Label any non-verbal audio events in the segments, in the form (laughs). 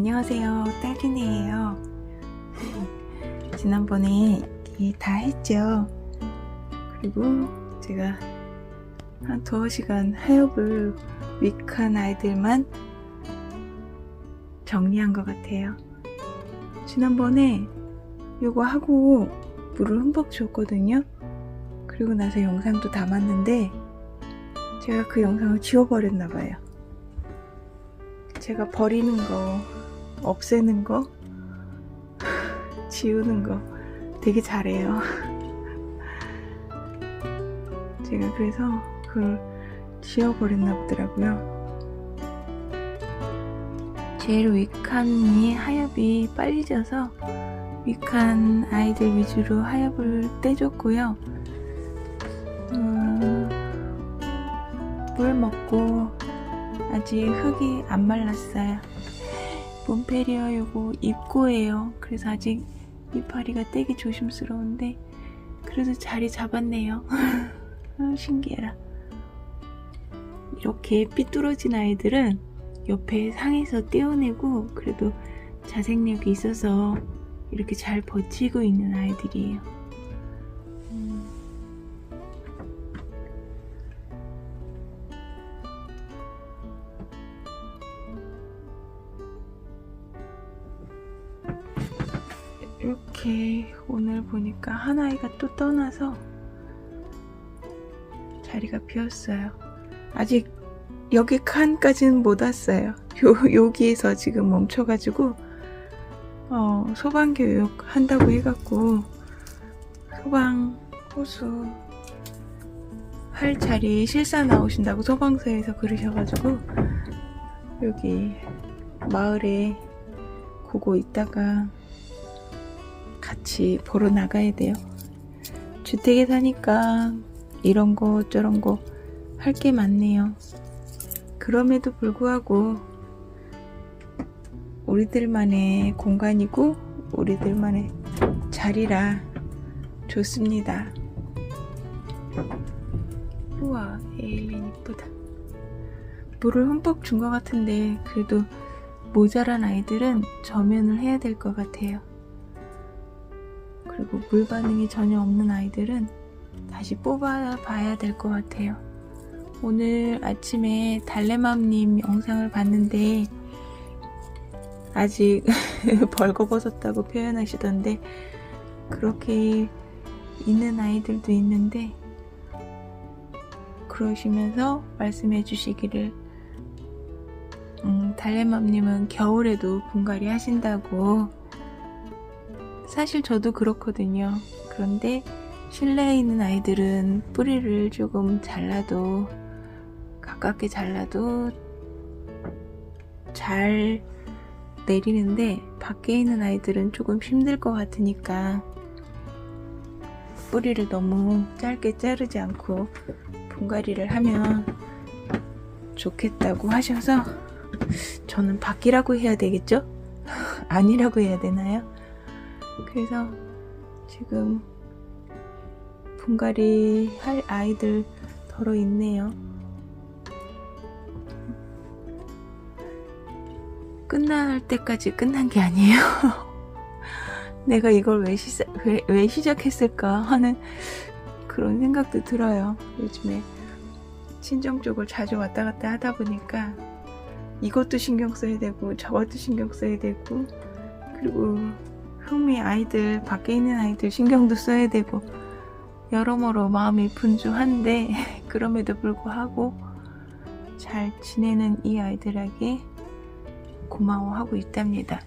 안녕하세요. 딸기네예요. (laughs) 지난번에 이다 했죠. 그리고 제가 한 두어 시간 하엽을 윅한 아이들만 정리한 것 같아요. 지난번에 이거 하고 물을 흠뻑 줬거든요. 그리고 나서 영상도 담았는데 제가 그 영상을 지워버렸나 봐요. 제가 버리는 거, 없애는 거, 지우는 거 되게 잘해요. 제가 그래서 그걸 지워버렸나 보더라고요. 제일 윅한이 하엽이 빨리 져서 윅한 아이들 위주로 하엽을 떼줬고요. 음, 물 먹고 아직 흙이 안 말랐어요. 몬페리어 요거 입고예요. 그래서 아직 이파리가 떼기 조심스러운데 그래도 자리 잡았네요. (laughs) 아, 신기해라. 이렇게 삐뚤어진 아이들은 옆에 상에서 떼어내고 그래도 자생력이 있어서 이렇게 잘 버티고 있는 아이들이에요. 이렇게 오늘 보니까 한 아이가 또 떠나서 자리가 비었어요. 아직 여기 칸까지는 못 왔어요. 요, 여기에서 지금 멈춰가지고 어, 소방 교육 한다고 해갖고 소방 호수 할 자리 실사 나오신다고 소방서에서 그러셔가지고 여기 마을에 고고 있다가 같이 보러 나가야 돼요. 주택에 사니까 이런 거 저런 거 할 게 많네요. 그럼에도 불구하고 우리들만의 공간이고 우리들만의 자리라 좋습니다. 우와 에일린 이쁘다. 물을 흠뻑 준 것 같은데 그래도 모자란 아이들은 저면을 해야 될 것 같아요. 그리고 물 반응이 전혀 없는 아이들은 다시 뽑아 봐야 될 것 같아요. 오늘 아침에 달래맘님 영상을 봤는데 아직 (laughs) 벌거벗었다고 표현하시던데 그렇게 있는 아이들도 있는데 그러시면서 말씀해 주시기를 음, 달래맘님은 겨울에도 분갈이 하신다고 사실 저도 그렇거든요. 그런데 실내에 있는 아이들은 뿌리를 조금 잘라도 가깝게 잘라도 잘 내리는데 밖에 있는 아이들은 조금 힘들 것 같으니까 뿌리를 너무 짧게 자르지 않고 분갈이를 하면 좋겠다고 하셔서 저는 밖이라고 해야 되겠죠? (laughs) 아니라고 해야 되나요? 그래서 지금 분갈이 할 아이들 덜어 있네요. 끝날 때까지 끝난 게 아니에요. (laughs) 내가 이걸 왜, 시작, 왜, 왜 시작했을까 하는 그런 생각도 들어요. 요즘에 친정 쪽을 자주 왔다 갔다 하다 보니까 이것도 신경 써야 되고 저것도 신경 써야 되고 그리고 흥미 아이들 밖에 있는 아이들 신경도 써야 되고 여러모로 마음이 분주한데 (laughs) 그럼에도 불구하고 잘 지내는 이 아이들에게 고마워하고 있답니다.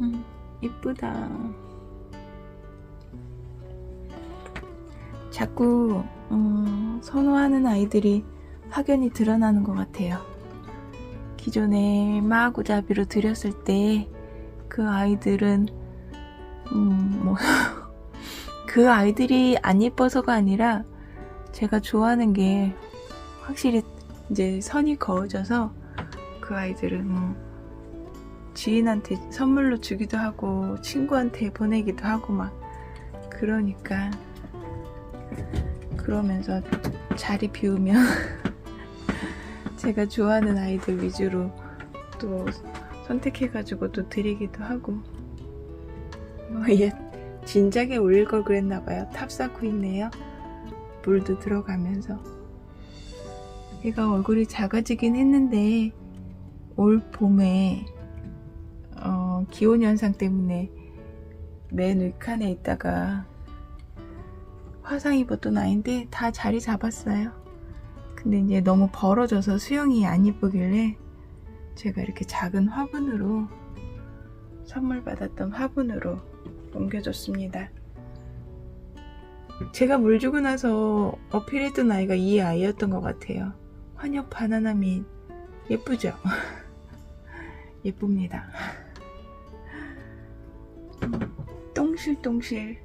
음, 이쁘다. 자꾸 음, 선호하는 아이들이 확연히 드러나는 것 같아요. 기존에 마구잡이로 드렸을 때 그 아이들은 음, 뭐 (laughs) 그 아이들이 안 예뻐서가 아니라 제가 좋아하는 게 확실히 이제 선이 그어져서 그 아이들은 뭐 지인한테 선물로 주기도 하고 친구한테 보내기도 하고 막 그러니까 그러면서 자리 비우면 (laughs) 제가 좋아하는 아이들 위주로 또 선택해가지고 또 드리기도 하고. 어, 얘 진작에 올릴 걸 그랬나봐요. 탑 쌓고 있네요. 물도 들어가면서. 얘가 얼굴이 작아지긴 했는데 올 봄에 어, 기온 현상 때문에 맨 위칸에 있다가 화상 입었던 아이인데 다 자리 잡았어요. 근데 이제 너무 벌어져서 수영이 안 이쁘길래 제가 이렇게 작은 화분으로 선물 받았던 화분으로 옮겨줬습니다. 제가 물 주고 나서 어필했던 아이가 이 아이였던 것 같아요. 환엽 바나나민 예쁘죠? (laughs) 예쁩니다. 똥실똥실.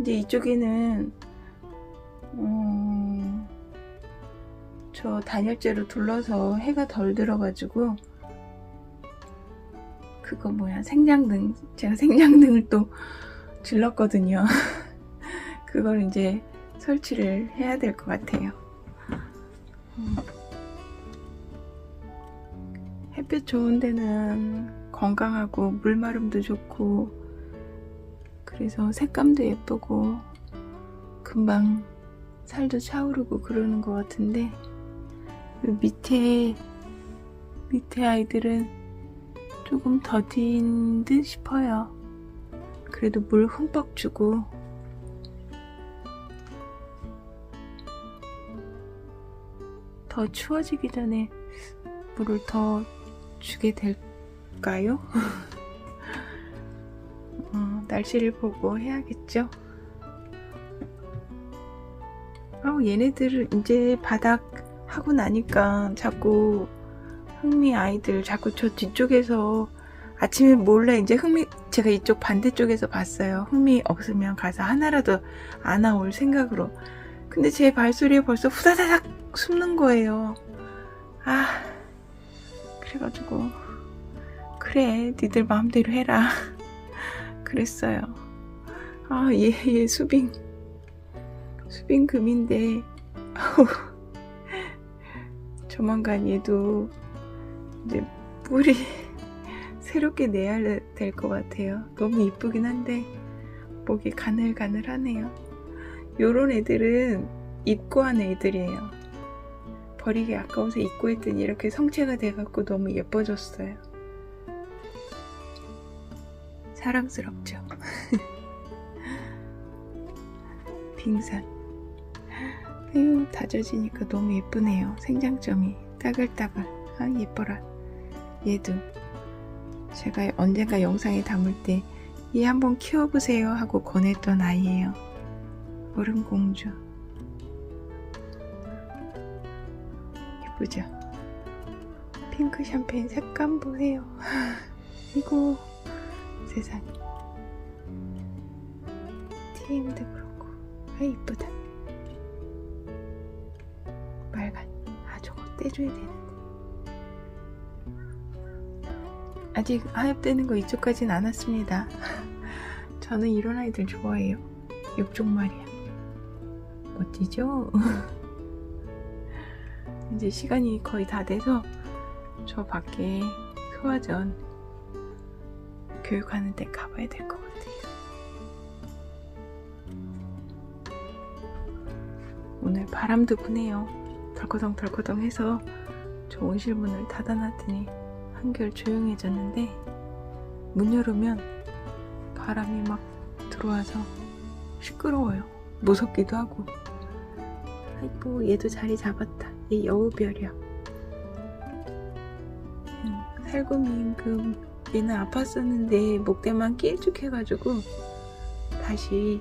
이제 이쪽에는 음, 저 단열재로 둘러서 해가 덜 들어가지고 그거 뭐야 생장등 제가 생장등을 또 질렀거든요. (laughs) 그걸 이제 설치를 해야 될 것 같아요. 음. 햇볕 좋은 데는 건강하고 물마름도 좋고 그래서 색감도 예쁘고 금방 살도 차오르고 그러는 것 같은데 그 밑에 밑에 아이들은 조금 더딘 듯 싶어요. 그래도 물 흠뻑 주고 더 추워지기 전에 물을 더 주게 될까요? (laughs) 어, 날씨를 보고 해야겠죠. 어, 얘네들은 이제 바닥 하고 나니까 자꾸 흥미 아이들 자꾸 저 뒤쪽에서 아침에 몰래 이제 흥미 제가 이쪽 반대쪽에서 봤어요. 흥미 없으면 가서 하나라도 안아올 생각으로. 근데 제 발소리에 벌써 후다다닥 숨는 거예요. 아, 그래가지고 그래, 니들 마음대로 해라. (laughs) 그랬어요. 아, 얘, 얘 수빙 수빙 금인데 (laughs) 조만간 얘도 이제 뿌리 (laughs) 새롭게 내야 될 것 같아요. 너무 이쁘긴 한데 목이 가늘가늘하네요. 요런 애들은 입고한 애들이에요. 버리기 아까워서 입고 했더니 이렇게 성체가 돼갖고 너무 예뻐졌어요. 사랑스럽죠. (laughs) 빙산. 다져지니까 너무 예쁘네요. 생장점이 따글따글. 아, 예뻐라. 얘도 제가 언젠가 영상에 담을 때 얘 한번 키워보세요 하고 권했던 아이예요. 얼음공주. 예쁘죠? 핑크 샴페인 색감 보세요. (laughs) 이거 세상에. TM도 그렇고. 아, 이쁘다. 빨간. 아, 저거 떼줘야 되는 아직 하엽되는 거 이쪽까진 안 왔습니다. (laughs) 저는 이런 아이들 좋아해요. 육종 말이야. 멋지죠? (laughs) 이제 시간이 거의 다 돼서 저 밖에 소화전 교육하는 데 가봐야 될 것 같아요. 오늘 바람도 부네요. 덜커덩 덜커덩 해서 저 온실 문을 닫아놨더니 한결 조용해졌는데 문 열으면 바람이 막 들어와서 시끄러워요. 무섭기도 하고. 아이고 얘도 자리 잡았다. 얘 여우별이야. 음, 살구미 임금 얘는 아팠었는데 목대만 길쭉해가지고 다시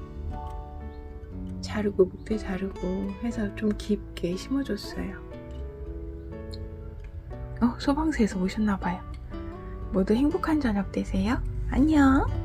자르고 목대 자르고 해서 좀 깊게 심어줬어요. 어 소방서에서 오셨나봐요. 모두 행복한 저녁 되세요. 안녕.